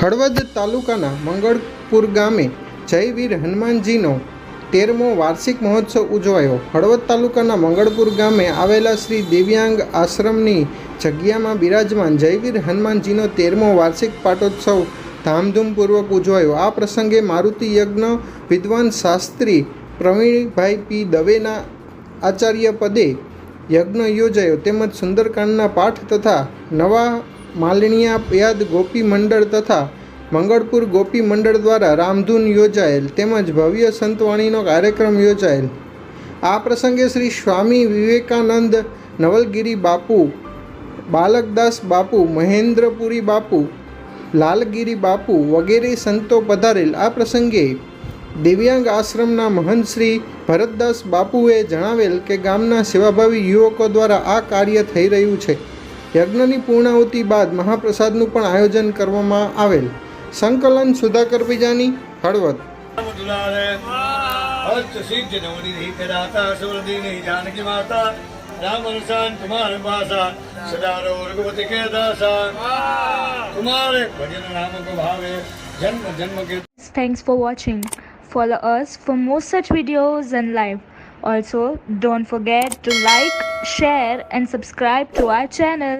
હળવદ તાલુકાના મંગળપુર ગામે જયવીર હનુમાનજીનો તેરમો વાર્ષિક મહોત્સવ ઉજવાયો. હળવદ તાલુકાના મંગળપુર ગામે આવેલા શ્રી દિવ્યાંગ આશ્રમની જગ્યામાં બિરાજમાન જયવીર હનુમાનજીનો તેરમો વાર્ષિક પાટોત્સવ ધામધૂમપૂર્વક ઉજવાયો. આ પ્રસંગે મારુતિ યજ્ઞ વિદ્વાન શાસ્ત્રી પ્રવીણભાઈ પી દવેના આચાર્ય પદે યજ્ઞ યોજાયો. તેમજ સુંદરકાંડના પાઠ તથા નવા માલણીયા યાદ ગોપી મંડળ તથા મંગળપુર ગોપી મંડળ દ્વારા રામધૂન યોજાયેલ તેમજ ભવ્ય સંતવાણીનો કાર્યક્રમ યોજાયેલ. આ પ્રસંગે શ્રી સ્વામી વિવેકાનંદ, નવલગીરી બાપુ, બાલકદાસ બાપુ, મહેન્દ્રપુરી બાપુ, લાલગીરી બાપુ વગેરે સંતો પધારેલ. આ પ્રસંગે દિવ્યાંગ આશ્રમના મહંત શ્રી ભરતદાસ બાપુએ જણાવેલ કે ગામના સેવાભાવી યુવકો દ્વારા આ કાર્ય થઈ રહ્યું છે. યજ્ઞની પૂર્ણાહુતિ બાદ મહાપ્રસાદનું પણ આયોજન કરવામાં આવેલ. સંકલન સુધાકર બીજાની હળવદ. રામરસાન કુમાર ભાષા સદારો રઘુપતિ કે દાસા. કુમાર ભજન નામ કો for watching follow us for more videos and live Also, don't forget to like, share, and subscribe to our channel.